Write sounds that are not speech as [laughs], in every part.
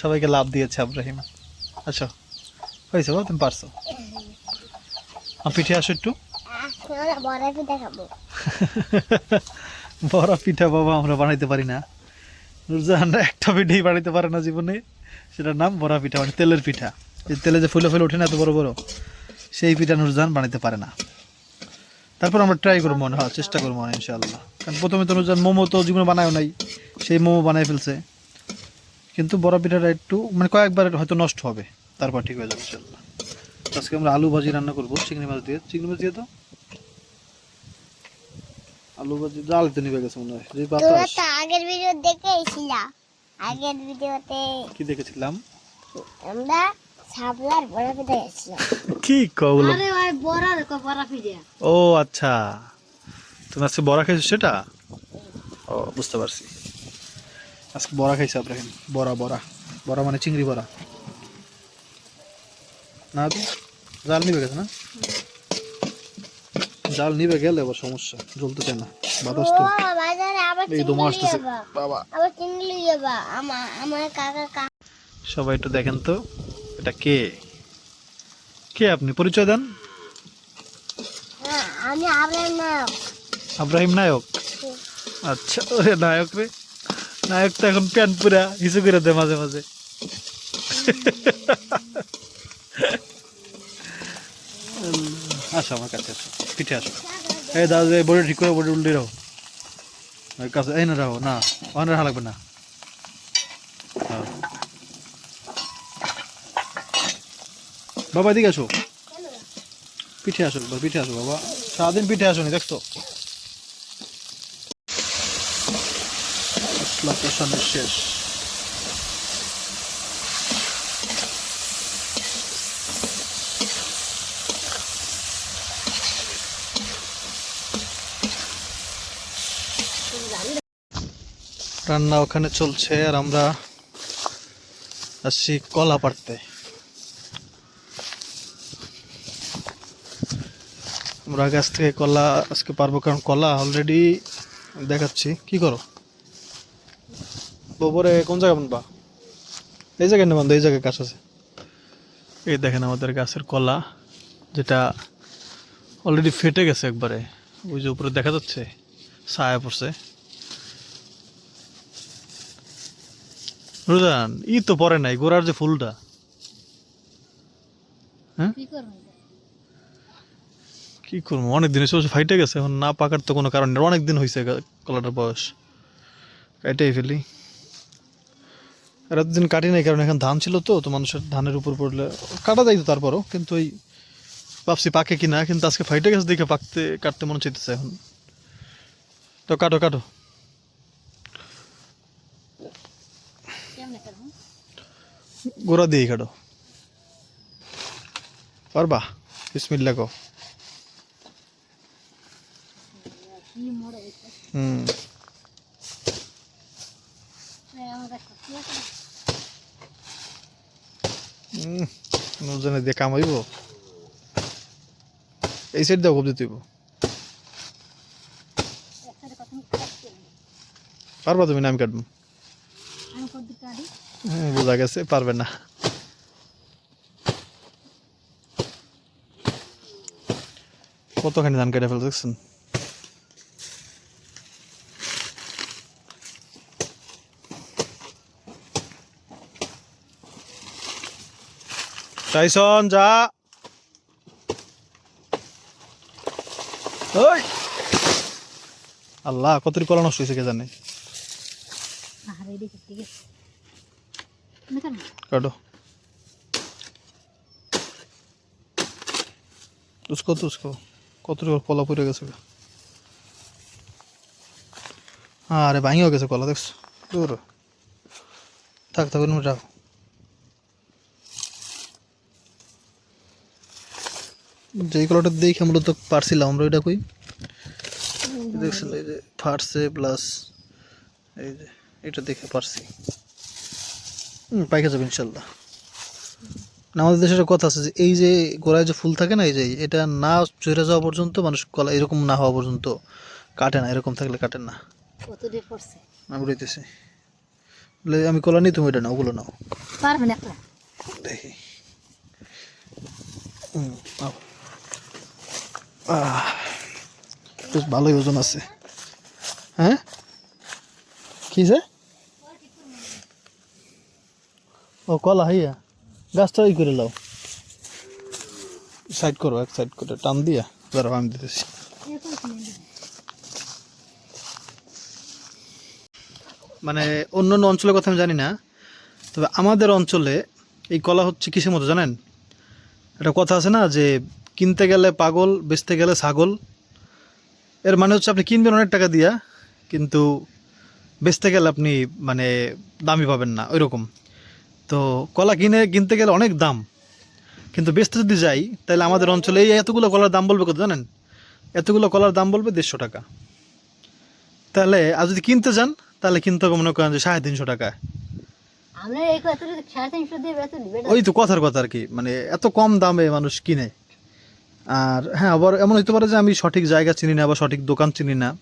সবাইকে লাভ দিয়েছে আব্রাহিম। আচ্ছা হয়েছে বাবা তুমি পারছ? আর পিঠে আসো একটু। বড় পিঠা বাবা, আমরা বানাইতে পারি না। নুরজাহান একটা পিঠেই বানাইতে পারে না জীবনে। সেটার নাম বড়া পিঠা মানে তেলের পিঠা। এই তেলে যে ফুলে ফুলে ওঠে না, এত বড় বড়, সেই পিঠা নুরজাহান বানাইতে পারে না। তারপর আমরা ট্রাই করব মনে হয়, চেষ্টা করব মনে ইনশাআল্লাহ। কারণ প্রথমে তো নুরজাহান মোমো তো জীবনে বানায় নাই, সেই মোমো বানাই ফেলছে। কিন্তু বড় পিঠাটা একটু মানে কয়েকবার হয়তো নষ্ট হবে। তারপর ঠিক হয়ে যাবে ইনশাআল্লাহ। আজকে আমরা আলু ভাজি রান্না করব চিংড়ি মাছ দিয়ে। চিংড়ি মাছ দিয়ে তো? আলু ভাজি জাল তো নিবে গেছে মনে হয়। যে বাতাস তো আগের ভিডিও দেখে এসেছিলা আগের ভিডিওতে কি দেখেছিলাম? আমরা সাবলার বড় পিঠা এসেছিলাম কি কবল আরে ভাই বড় দেখো বড় পিঠা ও আচ্ছা। তুমি আজকে বড়া খাইছো সেটা? ও বুঝতে পারছি। আজকে বড়া খাইছে আব্রাহিম। বড়া বড়া। বড়া মানে চিংড়ি বড়া। না তো? জাল নিবে গেছে না? জাল নিবে গেলে আবার সমস্যা জ্বলতে চায় না। বাতাস তো। এই দমা আসতেছে। বাবা। সবাই একটু দেখেন তো এটা কে? কে আপনি? পরিচয় দেন। হ্যাঁ, আমি আবার না আব্রাহিম নায়ক? আচ্ছা ওরে নায়ক রে। নায়ক তো এখন প্যান্ট পুরা হিসু করে দেয় মাঝে মাঝে। আসো আমার কাছে আসো, পিঠে আসো। এই দাদা এই বডি ঠিক করে বডি উল্টে রাখো কাছে, এই না রাখো না ওখানে রাখা লাগবে না। হ্যাঁ। বাবা, এদিকে আসো। পিঠে আসো পিঠে আসো বাবা, সারাদিন পিঠে আসো নি দেখছ? কষানো শেষ। রান্না ওখানে চলছে আর আমরা আসছি কলা পাড়তে আমরা গাছ থেকে কলা, আজকে পারব কারণ কলা অলরেডি দেখাচ্ছি। কি করো? বপরে কোন জায়গা বানবা? এই জায়গায় না বান্ধব এই জায়গায় গাছ আছে। এই দেখেন আমাদের গাছের কলা যেটা অলরেডি ফেটে গেছে একবারে। ওই যে উপরে দেখা যাচ্ছে ছায়া পড়ছে। রুদান ই তো পরে নাই গোড়ার যে ফুলটা। হ্যাঁ? কি করব? অনেক দিন এসে ফাইটে গেছে। এখন না পাকার তো কোনো কারণ নেই। অনেক দিন হয়েছে কলাটার বয়স। এটাই ফেলি। এতদিন কাটি নাই, কারণ এখন ধান ছিল তো তো মানুষের ধানের উপর পড়লে কাটা যাইতো তারপরও। কিন্তু ওই ভাবছি পাকে কি না কিন্তু আজকে ফাইটে গেছে, দেখে পাকতে, কাটতে মনে চাইতেছে এখন। তো কাটো কাটো। গোড়া দিয়ে কাটো। পারবা? বিসমিল্লা কি মোড়ে হুম আমার কাছে কি আছে হুম দিয়ে কামাইব এই সাইড দাও কবজি তুইব পারবা তুমি নাম কাটবো? হুম, বোঝা গেছে পারবে না। কতখানি ধান কেটে ফেলতেছেন? টাইসন যা। ওই। আল্লাহ কত কলা নষ্ট হয়েছে কে জানে? কাটো। তুসকো তুসকো কত কলা পড়ে গেছে আরে ভাঙিও গেছে কলা দেখছ? দূর। থাক থাক তুমি যেই কলাটা দেখে মূলত পারছিলাম আমরা ওইটা কই? দেখছেন এই যে ফাটছে প্লাস এই যে এটা দেখে পারছি। পাইকে যাবে ইনশাল্লাহ। আমাদের দেশের একটা কথা আছে যে এই যে গোড়ায় যে ফুল থাকে না এই যে এটা না চড়ে যাওয়া পর্যন্ত মানুষ কলা এরকম না হওয়া পর্যন্ত কাটে না এরকম থাকলে কাটে না। আমি আমি কলা নিই তুমি এটা নাও ওগুলো নাও। পারবে না দেখি। হুম, বেশ ভালোই ওজন আছে। হ্যাঁ? কি যে? ও, কলা হইয়া গাছটা ই করে লাও। সাইড করো, এক সাইড করে। টান দিয়া। দাঁড়াও, আমি দিতেছি। মানে অন্য অন্য অঞ্চলের কথা আমি জানি না। তবে আমাদের অঞ্চলে এই কলা হচ্ছে কিসের মতো জানেন? একটা কথা আছে না যে কিনতে গেলে পাগল বেচতে গেলে ছাগল। এর মানে হচ্ছে আপনি কিনবেন অনেক টাকা দিয়া কিন্তু বেচতে গেলে আপনি মানে দামই পাবেন না ওই রকম তো কলা কিনে কিনতে গেলে অনেক দাম। কিন্তু বেচতে যদি যাই তাহলে আমাদের অঞ্চলে এই এতগুলো কলার দাম বলবে কত জানেন? এতগুলো কলার দাম বলবে দেড়শো টাকা। তাহলে আর যদি কিনতে যান তাহলে কিনতে হবে মনে করেন যে সাড়ে তিনশো টাকা। ওই তো কথার কথা আর কি মানে এত কম দামে মানুষ কিনে। আর হ্যাঁ আবার এমন হতে পারে যে আমি সঠিক জায়গা চিনি না বা সঠিক দোকান চিনি না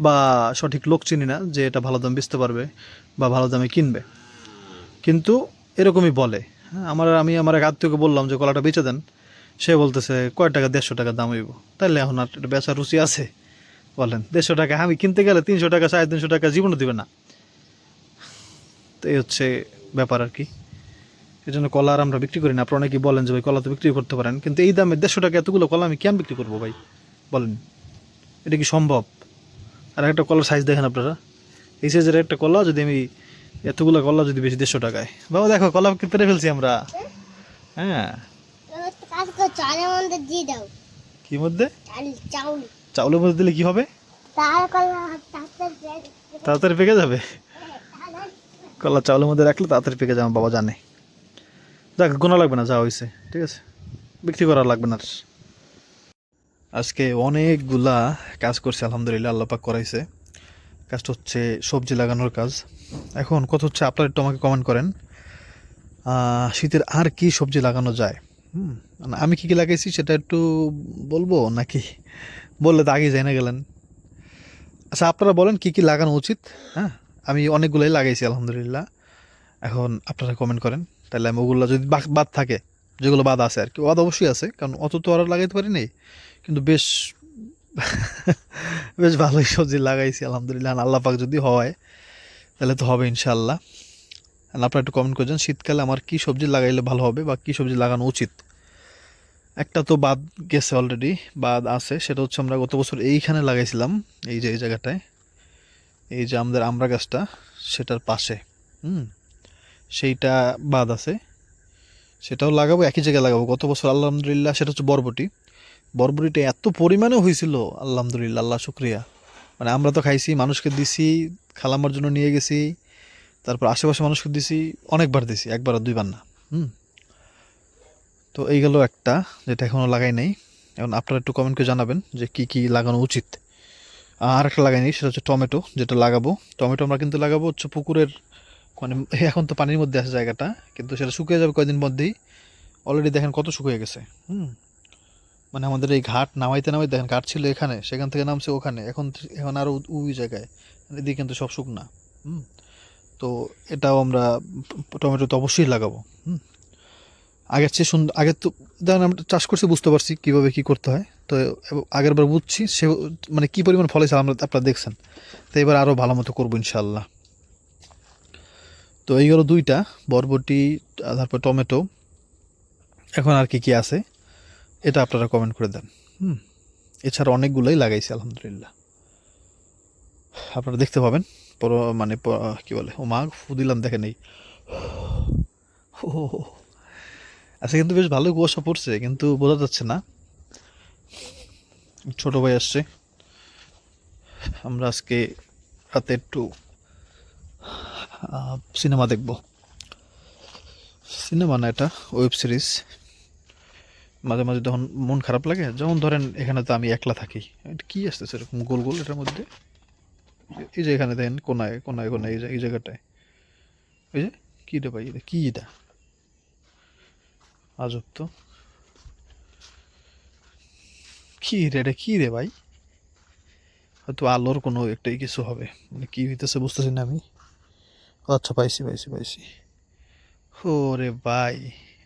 বা সঠিক লোক চিনি না যে এটা ভালো দাম বেচতে পারবে বা ভালো দামে কিনবে। কিন্তু এরকমই বলে। হ্যাঁ আমার, আমি আমার এক আত্মীয়কে বললাম যে, কলাটা বেচে দেন। সে বলতেছে, কয় টাকা? দেড়শো টাকা দাম হইব। তাইলে এখন আর এটা বেচার রুচি আছে? বলেন, দেড়শো টাকা? আমি কিনতে গেলে তিনশো টাকা, সাড়ে তিনশো টাকা জীবনও দিবে না। তো এই হচ্ছে ব্যাপার আর কি। এই জন্য কলা আর আমরা বিক্রি করি না। আপনারা অনেকেই বলেন যে ভাই, কলা তো বিক্রি করতে পারেন। কিন্তু এই দামে দেড়শো টাকা এতগুলো কলা আমি কেন বিক্রি করব ভাই? বলেন। এটা কি সম্ভব? আর একটা কলার সাইজ দেখেন আপনারা। এই সাইজের একটা কলা যদি আমি এতগুলো কলা যদি বেশি দেড়শো টাকায়। বাবা, দেখো, কলা পেরে ফেলছি আমরা। হ্যাঁ। কি মধ্যে? চাউলের মধ্যে দিলে কি হবে? তাড়াতাড়ি পেকে যাবে। কলা চাউলের মধ্যে রাখলে তাড়াতাড়ি পেকে যাবে বাবা জানে। যাক গোনা লাগবে না, যা হয়েছে ঠিক আছে? বিক্রি করা লাগবে না। আজকে অনেকগুলা কাজ করছে, আলহামদুলিল্লাহ, আল্লাহ পাক করাইছে। কাজটা হচ্ছে সবজি লাগানোর কাজ। এখন কত হচ্ছে, আপনারা একটু আমাকে কমেন্ট করেন শীতের আর কি সবজি লাগানো যায়? হুম মানে আমি কি কি লাগাইছি সেটা একটু বলব নাকি? বললে তো আগে যাই না গেলেন। আচ্ছা আপনারা বলেন কি কি লাগানো উচিত? হ্যাঁ আমি অনেকগুলোই লাগাইছি, আলহামদুলিল্লাহ। এখন আপনারা কমেন্ট করেন। তাহলে আমি ওগুলো যদি বাদ থাকে, যেগুলো বাদ আছে আর কি। বাদ অবশ্যই আছে, কারণ অত তো আর লাগাইতে পারি নাই। কিন্তু বেশ [laughs] বেশ ভালোই সবজি লাগাইছি, আলহামদুলিল্লাহ। আল্লাহ পাক যদি হয়, তাহলে তো হবে ইনশাল্লাহ আপনারা একটু কমেন্ট করছেন শীতকালে আমার কী সবজি লাগাইলে ভালো হবে বা কী সবজি লাগানো উচিত? একটা তো বাদ গেছে অলরেডি বাদ আছে, সেটা হচ্ছে আমরা গত বছর এইখানে লাগাইছিলাম, এই যে, এই জায়গাটায়। এই যে আমাদের আমরা গাছটা, সেটার পাশে, হুম? সেইটা বাদ আছে। সেটাও লাগাবো, একই জায়গায় লাগাবো। গত বছর আলহামদুলিল্লাহ সেটা হচ্ছে বরবটি। বরবটিটা এত পরিমাণে হয়েছিল, আলহামদুলিল্লাহ, আল্লাহ শুক্রিয়া। মানে আমরা তো খাইছি, মানুষকে দিছি খালামার জন্য নিয়ে গেছি, তারপর আশেপাশে মানুষকে দিছি, অনেকবার দিছি, একবার আর দুইবার না। হুম? তো এই গেল একটা, যেটা এখনও লাগাই নাই। এখন আপনারা একটু কমেন্ট করে জানাবেন যে কি কি লাগানো উচিত। আর একটা লাগাই লাগাইনি সেটা হচ্ছে টমেটো, যেটা লাগাবো। টমেটো আমরা কিন্তু লাগাবো হচ্ছে পুকুরের মানে [laughs] এখন তো পানির মধ্যে আছে জায়গাটা, কিন্তু সেটা শুকিয়ে যাবে কয়েকদিন মধ্যেই। অলরেডি দেখেন কত শুকিয়ে গেছে, হুম? মানে আমাদের এই ঘাট নামাইতে নামাইতে দেখেন ঘাট ছিল এখানে, সেখান থেকে নামছে ওখানে, এখন এখন আরও উই জায়গায়। এদিকে কিন্তু সব শুকনা, হুম? তো এটাও আমরা টমেটো তো অবশ্যই লাগাবো, হুম? আগের চেয়ে সুন্দর আগের তো ধরেন আমরা চাষ করছি, বুঝতে পারছি কীভাবে কী করতে হয়। তো আগের বার বুঝছি সে মানে কী পরিমাণ ফলেছে আমরা, আপনারা দেখছেন। তো এবার আরও ভালো মতো করব ইনশাল্লাহ তো এই হলো দুইটা, বরবটি তারপর টমেটো। এখন আর কি কি আছে, এটা আপনারা কমেন্ট করে দেন। হুম, এছাড়া অনেকগুলোই লাগাইছি, আলহামদুলিল্লাহ। আপনারা দেখতে পাবেন, পর মানে কি বলে ও মা ফু দিলাম, দেখেন এই। ও আচ্ছা কিন্তু বেশ ভালো কুয়াশা পড়ছে, কিন্তু বোঝা যাচ্ছে না। ছোট ভাই আসছে। আমরা আজকে রাতে একটু সিনেমা দেখব। সিনেমা না এটা ওয়েব সিরিজ মাঝে মাঝে যখন মন খারাপ লাগে, যেমন ধরেন এখানে তো আমি একলা থাকি, এটা কি আসতেছে এরকম গোল গোল এটার মধ্যে? এই যে এখানে দেখেন কোনায় কোনায় কোনায় এই জায়গাটায়। এই যে, কী রে ভাই, এটা কী এটা? আজব তো। কি রে, এটা কী রে ভাই? হয়তো আলোর কোনো একটাই কিছু হবে। মানে কী হইতেছে বুঝতেছি না আমি। আচ্ছা পাইছি পাইছি পাইছি। ওরে ভাই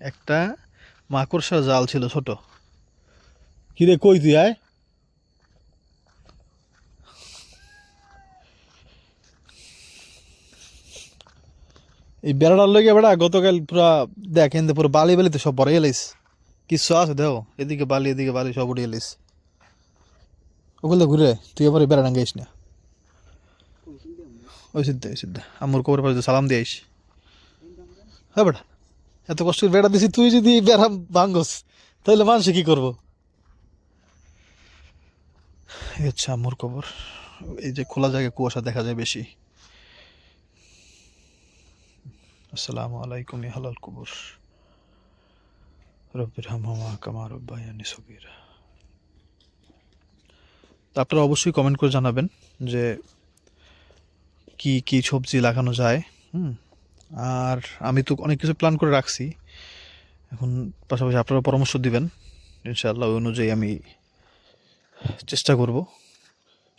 একটা মাকড়সার জাল ছিল ছোট। কিরে কই তুই আয়। এই বেড়াটার লগে বেড়া গতকাল পুরা দেখ এনতে পুরো বালি বালিতে সব ভরে এলাইস কিছু আছে দেখো এদিকে বালি এদিকে বালি সব উঠে এলাইস ওগুলো ঘুরে তুই এবারে বেড়া ডাঙ্গাইস না। ওই সিদ্ধা ওই সিদ্ধা। আমার কবর পাশে সালাম দিয়ে আইস। হ্যাঁ বেটা, এত কষ্ট করে বেড়া দিছি, তুই যদি বেড়া ভাঙ্গস তাহলে মানুষে কী করব? আচ্ছা আম্মুর কবর। এই যে খোলা জায়গায় কুয়াশা দেখা যায় বেশি। আসসালামু আলাইকুম হালাল কবর। রব্বির হামহুমা কামা রব্বায়ানি তা আপনারা অবশ্যই কমেন্ট করে জানাবেন যে কি কি সবজি লাগানো যায়, হুম? আর আমি তো অনেক কিছু প্ল্যান করে রাখছি। এখন পাশাপাশি আপনারা পরামর্শ দিবেন। ইনশাআল্লাহ ওই অনুযায়ী আমি চেষ্টা করব।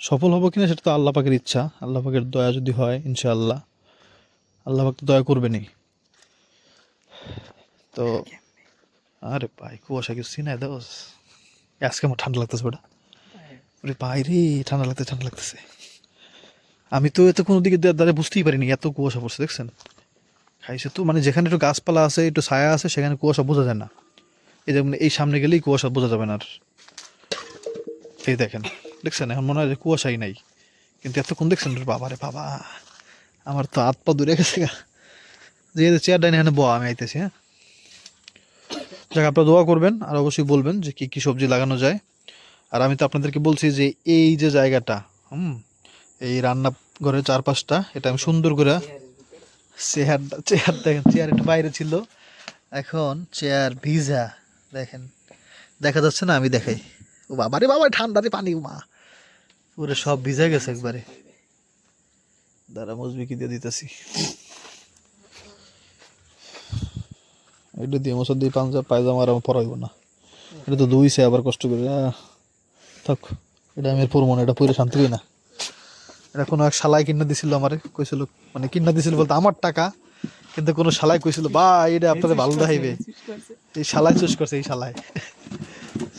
সফল হব কিনা সেটা তো আল্লাহ পাকের ইচ্ছা। আল্লাহ পাকের দয়া যদি হয়, ইনশাআল্লাহ আল্লাহ পাক তো দয়া করবেনই। তো আরে ভাই কুয়াশা কিছু চিনাই দাও আজকে আমার ঠান্ডা লাগতেছে বেটা। ওরে রে, ঠান্ডা লাগতেছে ঠান্ডা লাগতেছে। আমি তো এত কোনো দিকে দাঁড়িয়ে বুঝতেই পারিনি, এত কুয়াশা পড়ছে, দেখছেন? খাইছে তো মানে যেখানে একটু গাছপালা আছে, একটু ছায়া আছে, সেখানে কুয়াশা বোঝা যায় না। এই যেমন এই সামনে গেলেই কুয়াশা বোঝা যাবে না আর। এই দেখেন, দেখছেন? এখন মনে হয় যে কুয়াশাই নাই। কিন্তু এতক্ষণ দেখছেন বাবা রে বাবা, আমার তো হাত পা দূরে গেছে গা। যে চেয়ার ডাইনে এখানে বয়া, আমি আইতেছি হ্যাঁ? যাক, আপনারা দোয়া করবেন আর অবশ্যই বলবেন যে কি কি সবজি লাগানো যায়। আর আমি তো আপনাদেরকে বলছি যে এই যে জায়গাটা, হুম এই রান্না ঘরের চারপাশটা, এটা আমি সুন্দর করে চেয়ার চেয়ার দেখেন, চেয়ার একটু বাইরে ছিল। এখন চেয়ার ভিজা, দেখেন। দেখা যাচ্ছে না, আমি দেখাই। ও বাবা রে বাবা, ঠান্ডা রে পানি মা। পুরো সব ভিজে গেছে একবারে। দাঁড়া মজবি কি দিয়ে দিতেছি। এটা দিয়ে মশার দিয়ে পাঞ্জাব, পায়জামা আর পরাইব না। এটা তো দুইছে আবার কষ্ট করে। থাক, এটা আমি আর পরবো এটা পরে শান্তি না। এটা কোনো এক শালাই কিনা দিছিল আমারে কইছিল মানে কিনা দিছিল বলতে আমার টাকা কিন্তু কোনো শালাই কইছিল বা এটা আপনাদের ভালো দেখাইবে। এই শালাই চুস করছে এই শালাই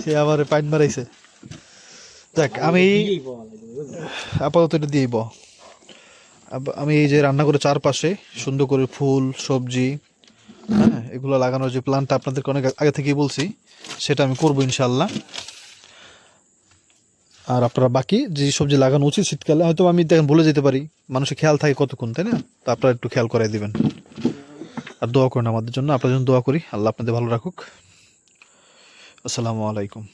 সে আবার পাইন মারাইছে। দেখ আমি আপাতত এটা দিয়েই ব আমি এই যে রান্না করে চারপাশে সুন্দর করে ফুল সবজি হ্যাঁ এগুলো লাগানোর যে প্ল্যানটা আপনাদেরকে অনেক আগে থেকেই বলছি সেটা আমি করব ইনশাল্লাহ আর আপনারা বাকি যে সবজি লাগানো উচিত শীতকালে, হয়তো আমি দেখেন বলে যেতে পারি। মানুষের খেয়াল থাকে কতক্ষণ, তাই না? তো আপনারা একটু খেয়াল করাই দেবেন। আর দোয়া করেন আমাদের জন্য। আপনার জন্য দোয়া করি। আল্লাহ আপনাদের ভালো রাখুক। আসসালামু আলাইকুম।